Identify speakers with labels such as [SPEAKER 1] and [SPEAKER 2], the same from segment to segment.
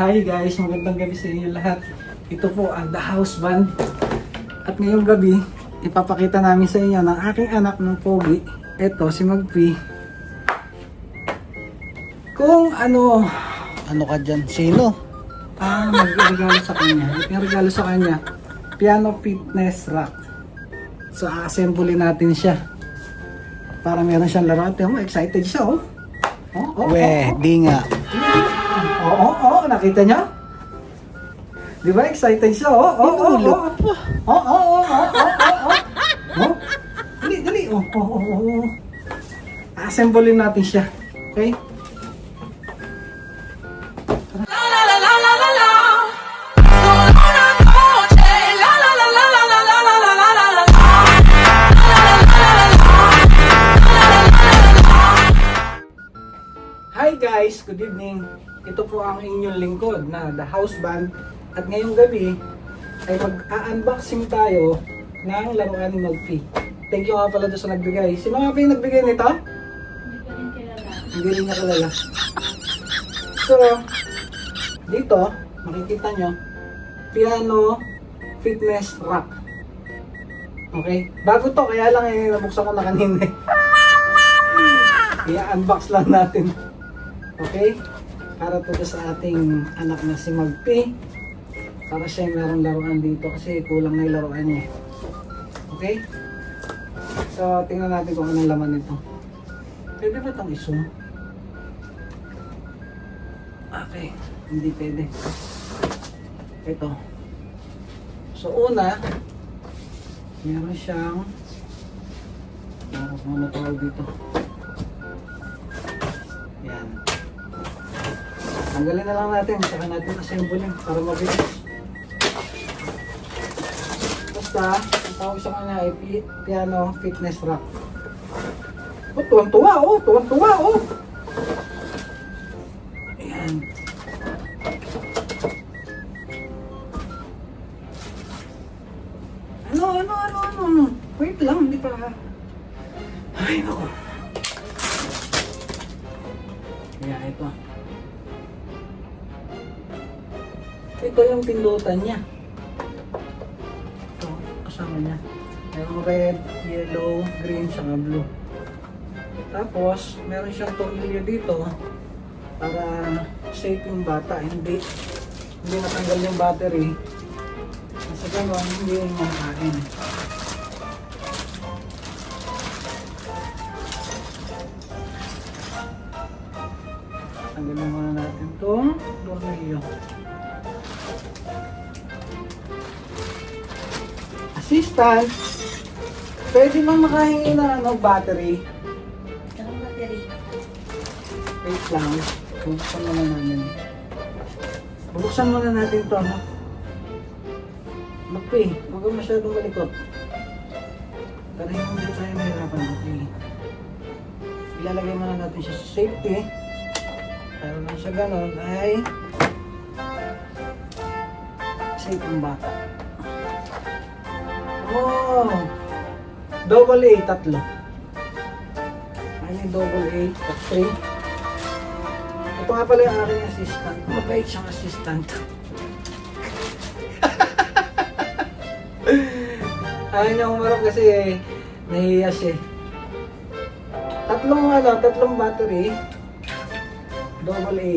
[SPEAKER 1] Hi guys, magandang gabi sa inyo lahat. Ito po ang The House Band. At ngayong gabi, ipapakita namin sa inyo ng aking anak ng Pogi. Ito, si Magpi. Kung ano, ano ka dyan? Sino? Ah, magregalo sa kanya. Yung regalo sa kanya, piano fitness rack. So, a-assemble natin siya. Para meron siyang laruan. Tingnan mo, excited siya, oh. Oh, oh,
[SPEAKER 2] Weh, di nga.
[SPEAKER 1] Oo, oh, oo, oh, nakita niya? Di ba excited siya? Oo, oo, oo. Oo, oo, oo, oo, oo. Oh, dali, dali. Oo, oh, oo, oh, oo. Oh. Assemblein natin siya. Okay? Hi guys, good evening. Ito po ang inyong lingkod na The House Band. At ngayong gabi ay mag-unboxing tayo ng laruan ni Magpi. Thank you nga pala doon sa nagbigay. Sino nga pa nagbigay nito? Hindi rin niya kilala. So, dito, makikita nyo, piano fitness rack. Okay? Bago to, kaya lang eh, nabuksan ko na kanina eh. I-unbox lang natin. Okay? Para to sa ating anak na si Magpi. Para siya merong laruan dito kasi kulang na yung laruan niya. Okay? So, tingnan natin kung anong laman nito. Pwede ba itong isum? Okay, hindi pwede. Ito. So, una, meron siyang ano ano tawag dito? Yan. Tanggalin na lang natin, saka natin assemble para mabilis. Basta, ang tawag sa kanya ay pi- piano fitness rack. Oh, tuwang-tuwa, oh, tuwang-tuwa, oh. Pindutan niya. Ito, kasama niya. Merong red, yellow, green, saka blue. Tapos, meron siyang tornilyo dito para safe yung bata. Hindi, hindi natanggal yung battery. Sa ganun, hindi yung makain. Tanggalin muna natin itong tornilyo. Assistant, pwede ba makahingi na ano, battery?
[SPEAKER 3] Anong battery?
[SPEAKER 1] Wait lang. Bubuksan muna namin. Bubuksan muna natin to, ano? Magpi, huwag kang masyadong malikot. Para hindi tayo mahirapan, Magpi. Ilalagay muna natin siya sa safety. Para lang siya ganon ay safe ang bata. Oh! Double A, tatlo. Ano double A, tatlo. Ito nga pala yung aking assistant. Mabait siyang assistant. Ayaw niya umarap kasi eh, nahihiya siya. eh. Tatlong ano, tatlong battery. Double A.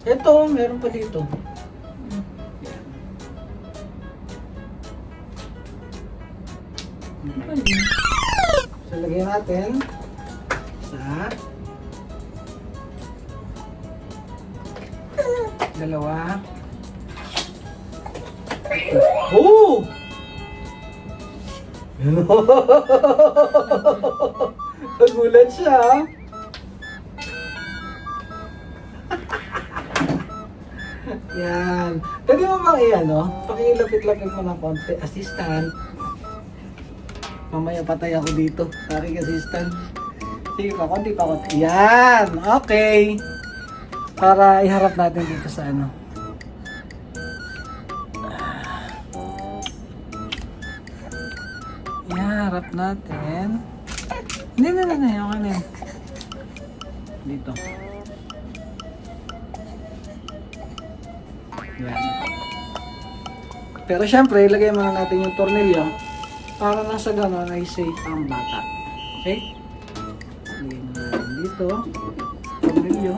[SPEAKER 1] Ito, meron pa dito. So, lagyan natin sa dalawa. Oh! Nagulat siya. Yan. Pwede mo bang i ano? Pakilapit-lapit mo ng konti. Assistant. Mamaya patay ako dito. Sorry, assistant. Sige pa, konti pa, konti. Yan! Okay! Para iharap natin dito sa ano. Iharap natin. Hindi, hindi, hindi. Okay na. Dito. Yan. Pero syempre, ilagay muna natin yung tornilyo para na sa gano'n ay safe ang bata. Okay? Ilagay mo natin dito. Tornilyo.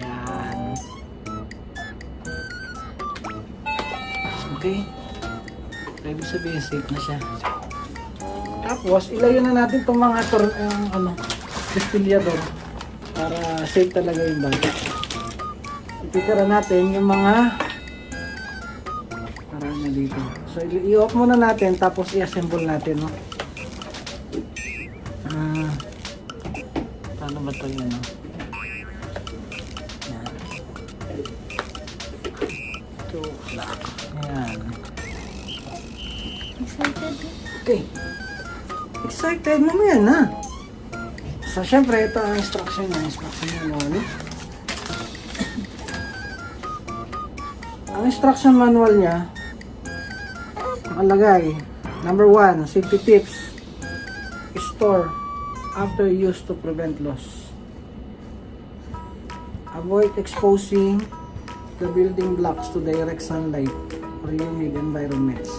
[SPEAKER 1] Yan. Okay. Pwede sabihin safe na siya. Tapos, ilayo na natin itong mga tor ang ano, distillador para safe talaga yung bata. Ititira natin yung mga parang na dito. So, i-off muna natin tapos i-assemble natin, no? Ah, paano ba ito yun, no? Yan. Two o'clock. Yan.
[SPEAKER 3] Excited.
[SPEAKER 1] Okay. Excited mamaya na. So, syempre, ito ang instruction niya. Instruction manual. Ang instruction manual niya, nakalagay, number one, safety tips. Store after use to prevent loss. Avoid exposing the building blocks to direct sunlight or humid environments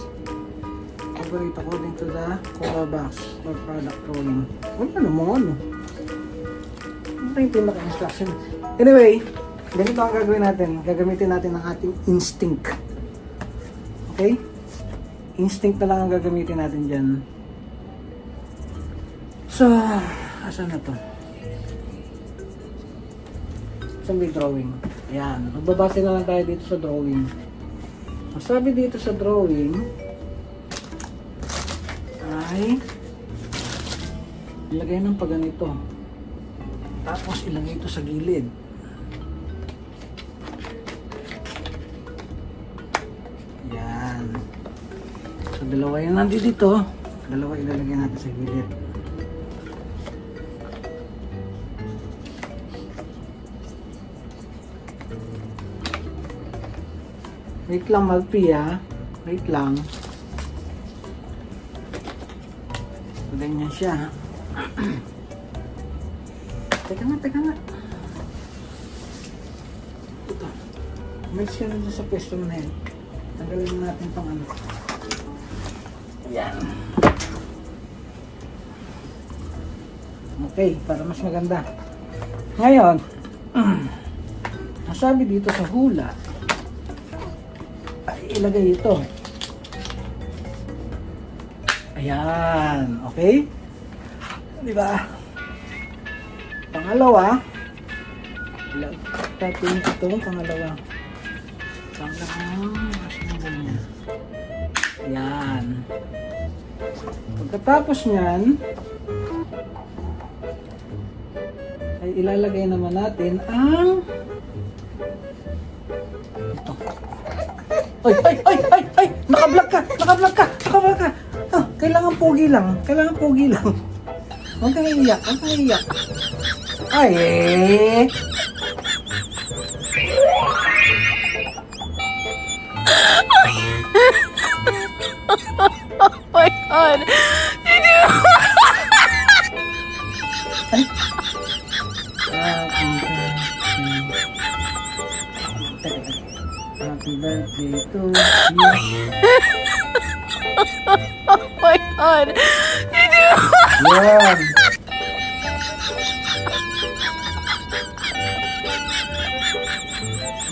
[SPEAKER 1] operate according to the color box or product drawing. Wala na mo ano. Ano yung pinaka-instruction? Anyway, ganito ang gagawin natin. Gagamitin natin ang ating instinct. Okay? Instinct na lang ang gagamitin natin dyan. So, asan na to? Saan may drawing? Ayan. Magbabase na lang tayo dito sa drawing. Ang sabi dito sa drawing, ay ilagay ng paganito. Tapos ilagay ito sa gilid. So dalawa yung nandito dito. Dalawa ilalagay natin sa gilid. Wait lang, Malpi ah. Wait lang. So, ganyan siya. teka nga, teka nga. Ito. Umalis ka dun sa pwesto mo na yan. Tanggalin na natin itong ano. Yan. Okay, para mas maganda. Ngayon, nasabi dito sa hula, ay ilagay ito. Ayan, okay? Di ba? Pangalawa, natin itong pangalawa. Pangalawa, assemble niya. Ayan. Pagkatapos niyan, ay ilalagay naman natin ang ito. Ay, ay, ay, ay, ay! Nakablog ka! Nakablog ka! Nakablog ka! Ah, kailangan pogi lang. Kailangan pogi lang. Huwag kang iiyak. Huwag kang iiyak. Ay, eh.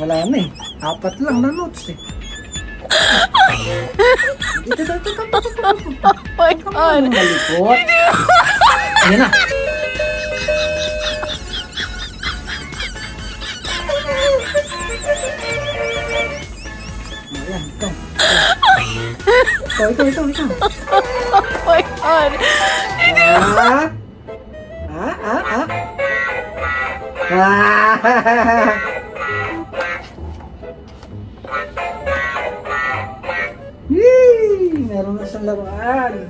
[SPEAKER 1] Wala na eh. Apat lang na notes eh. Ito, ito, ito, ito, ito.
[SPEAKER 4] Oh my god.
[SPEAKER 1] Malikot? Ayan na. Ayan, ito. Ito, ito, ito, ito.
[SPEAKER 4] Oh my god.
[SPEAKER 1] Ah? Ah, ah, ah. Ah! Meron na siyang laruan.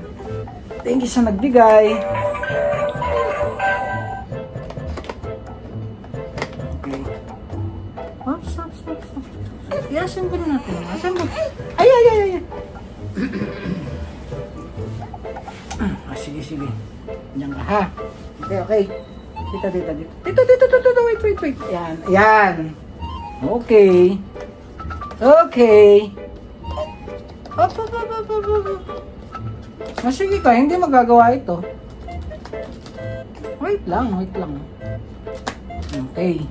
[SPEAKER 1] Thank you sa nagbigay. Okay. Oh, stop, stop, stop. I-assemble natin. Assemble. Ay, ay, ay, ay. ay. sige. Diyan ka, ha? Okay, okay. Dito, dito, dito. Dito, dito, dito, dito. Wait, wait, wait. Yan, yan. Okay. Okay. Up, up, up, up, up, up. Ah, sige ka, hindi magagawa ito. Wait lang, wait lang. Okay.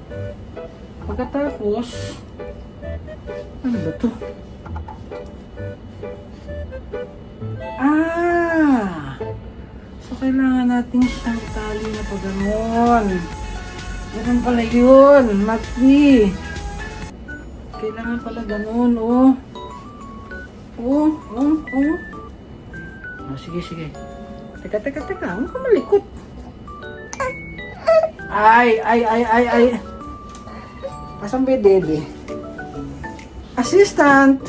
[SPEAKER 1] Pagkatapos, ano ba to? Ah! So, kailangan natin siyang tali na pa ganon. Ganun pala yun, Matli. Kailangan pala ganon, oh. Oh, oh, oh. Oh, sige, sige. Teka, teka, teka. Huwag ka malikot. Ay, ay, ay, ay, ay. Asan ba yung dede? Assistant!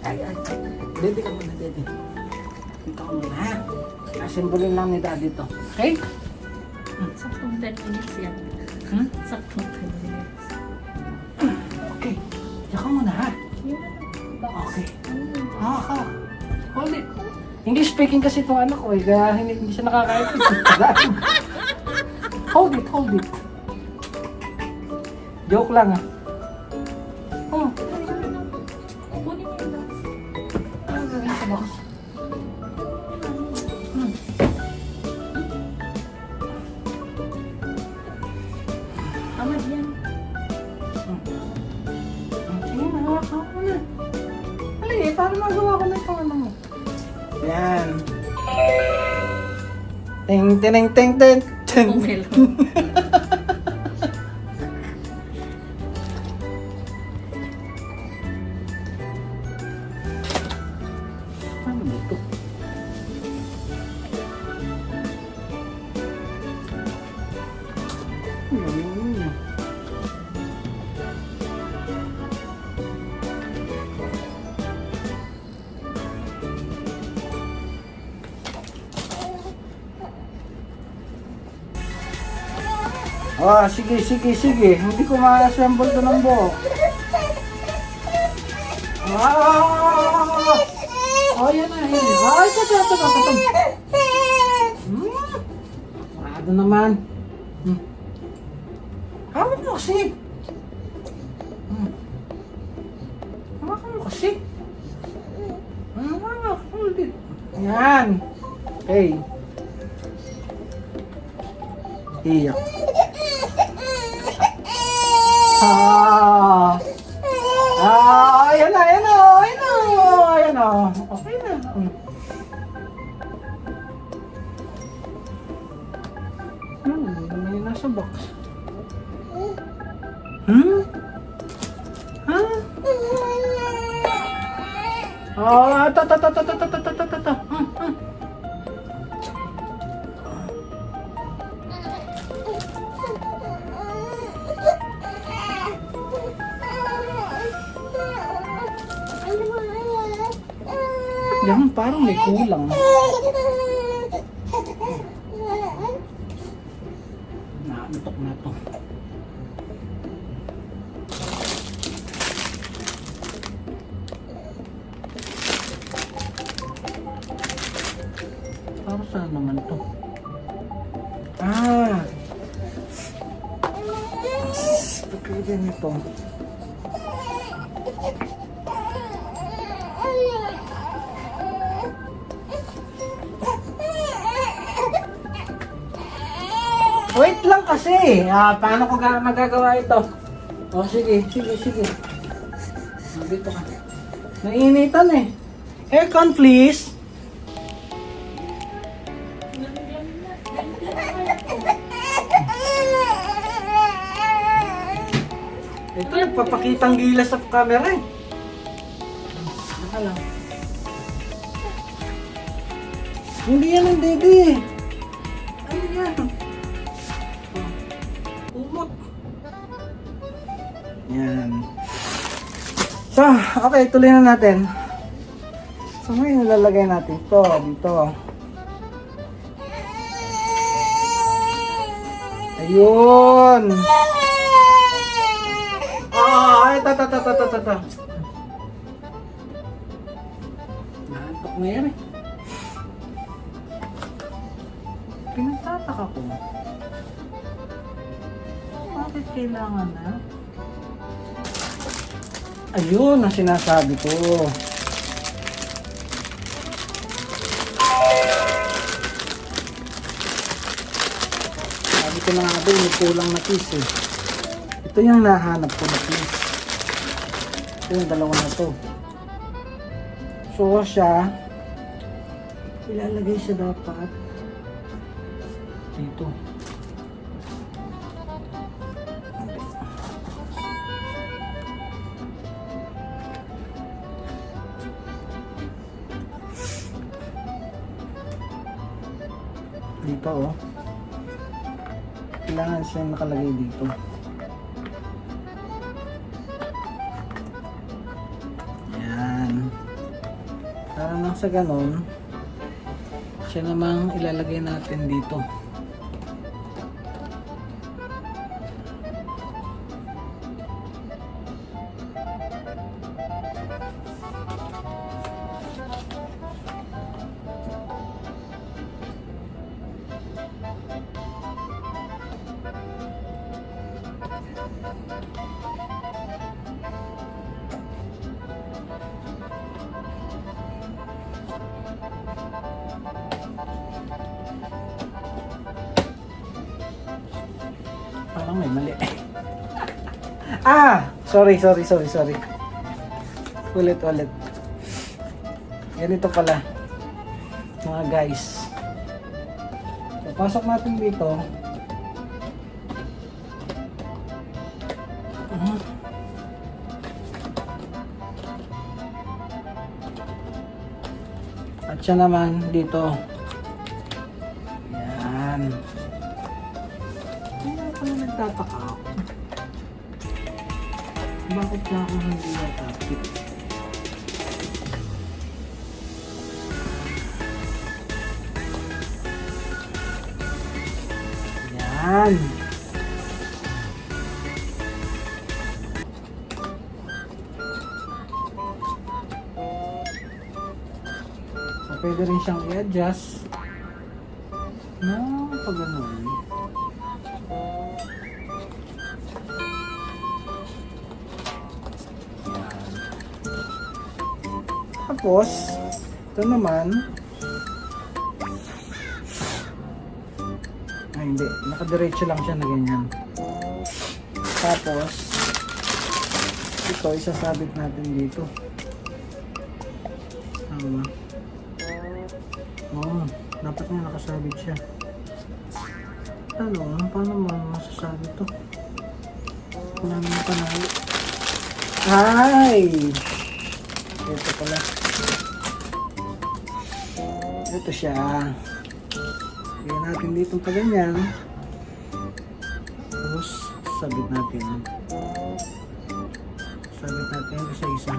[SPEAKER 1] Ay, ay. Dede ka muna, dede. Dito ka muna, ha? Asimbolin lang ni daddy to. Okay?
[SPEAKER 3] Saktong 10 minutes yan.
[SPEAKER 1] Hmm?
[SPEAKER 3] Saktong
[SPEAKER 1] English speaking kasi itong anak ko eh, kaya hindi, hindi siya nakakaintindi. hold it, hold it. Joke lang ah. Ting, ting, ting, ting, ting. sige, sige, sige. Hindi ko ma-assemble to ng buo. Ah! Oh, yan na, yan. Ay, ito, ito, ito, ito. Hmm. Sarado naman. Hmm. Hawak mo kasi. Hmm. Hawak mo kasi. Hmm. Yan. Okay. Iyak. Ah. Ah, ayan na, ayan na, oh, ayan na, oh, ayan na. Oh. Okay na. Hmm, may nasa box. Hmm? Ha? Huh? Ah, ta ta ta ta ta ta 那么你多冷？Kasi. Ah, paano ko ga- magagawa ito? Oh, sige, sige, sige. Ah, Dito ka. Nainitan eh. Aircon, please. Ito, nagpapakitang gilas sa camera eh. Lang. Hindi yan ang dede. Ano So, okay, tuloy na natin. So, ngayon nilalagay natin ito dito. Ayun. Ah, ito, ito, ito, ito, ito, ito. Antok na yan eh. Pinagtataka ko. Bakit kailangan na? Ayun ang sinasabi ko. Sabi ko na nga ba, may kulang na piece eh. Ito yung nahanap ko na piece. Ito yung dalawa na to. So siya, ilalagay siya dapat dito. Dito oh. Kailangan siya nakalagay dito. Yan. Para nang sa ganon, siya namang ilalagay natin dito. Ah! Sorry, sorry, sorry, sorry. Ulit, ulit. Ganito pala. Mga guys. So, pasok natin dito. At siya naman dito. I-adjust na pag ganun. Tapos, ito naman, ay hindi, nakadiretso lang siya na ganyan. Tapos, ito, isasabit natin dito. Tama. Dapat nga nakasabit siya. Tanong, paano mo masasabi to? Wala naman panalo. Ay! Ito pala. Ito siya. Lagyan natin dito pa ganyan. Tapos, sabit natin. Sabit natin isa-isa.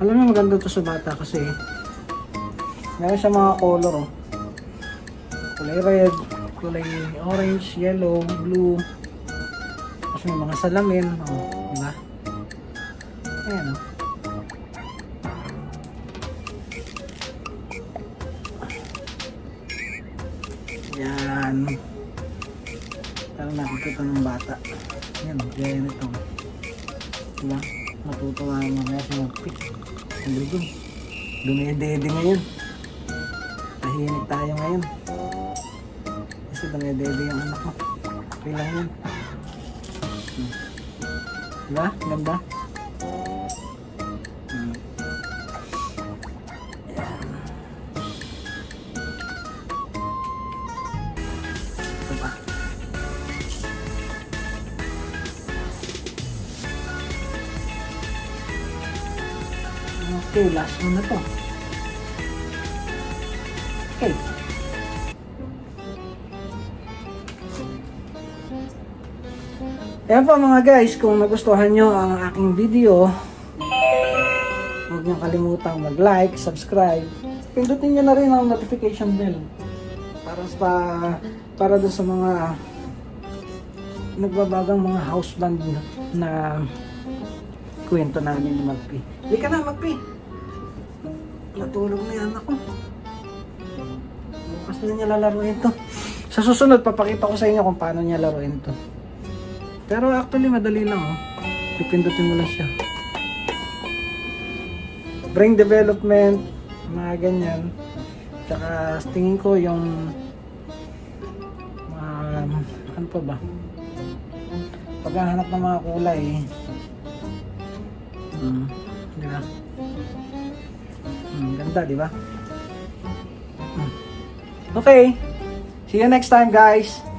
[SPEAKER 1] Alam mo maganda to sa bata kasi meron siya mga color oh. Kulay red, kulay orange, yellow, blue. Tapos may mga salamin. Oh, di ba? Ayan oh. Yan. Parang nakikita ng bata. Yan, gaya nito. Diba? Matutuwa mo mamaya siya mag-pick. Ang dugong. Dumedede ngayon. Tahimik tayo ngayon. Kasi dumedede yung anak mo. Okay lang yan. Hmm. Diba? Ganda? Hmm. Pa. Okay, last one na to. Ayan po mga guys, kung nagustuhan nyo ang aking video, huwag nyo kalimutang mag-like, subscribe. Pindutin nyo na rin ang notification bell para sa para doon sa mga nagbabagang mga house band na, na kwento namin ni Magpi. Hindi ka na, Magpi. Natulog na yan ako. Bukas na niya lalaroin to. Sa susunod, papakita ko sa inyo kung paano niya laruin to. Pero actually, madali lang oh. Pipindutin mo lang siya. Brain development, mga ganyan. Tsaka tingin ko yung um, ano pa ba? Paghahanap ng mga kulay. Hmm, di ba? Hmm, ganda, di ba? Hmm. Okay. See you next time, guys.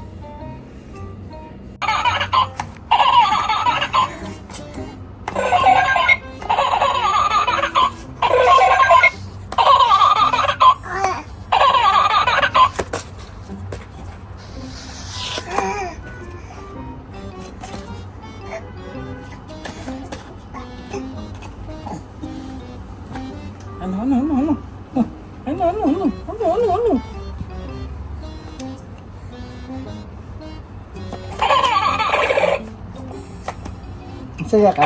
[SPEAKER 1] Saya ka?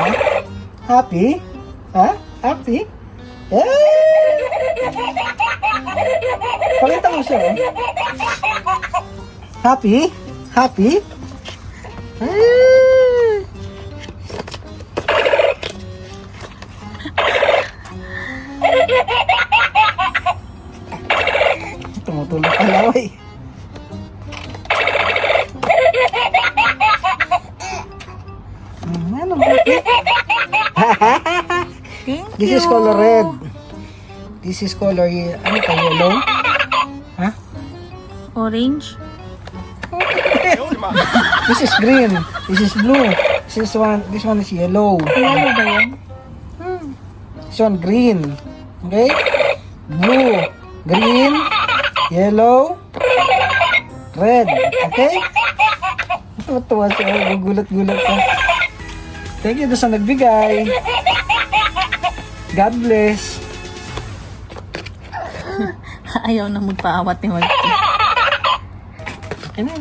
[SPEAKER 1] Happy? Ha? Happy? Eh! Pakita mo siya, oh. Happy? Happy? Eh! Is color red. This is color, ano ka, yellow? Ha?
[SPEAKER 3] Orange.
[SPEAKER 1] This is green. This is blue. This is one, this one is yellow.
[SPEAKER 3] Yellow ba yan?
[SPEAKER 1] This one green. Okay? Blue, green, yellow, red. Okay? Tuwa siya. Gugulat-gulat ka. Thank you doon sa nagbigay. God bless.
[SPEAKER 3] Ayaw na magpaawat ni Marky.
[SPEAKER 1] Ano?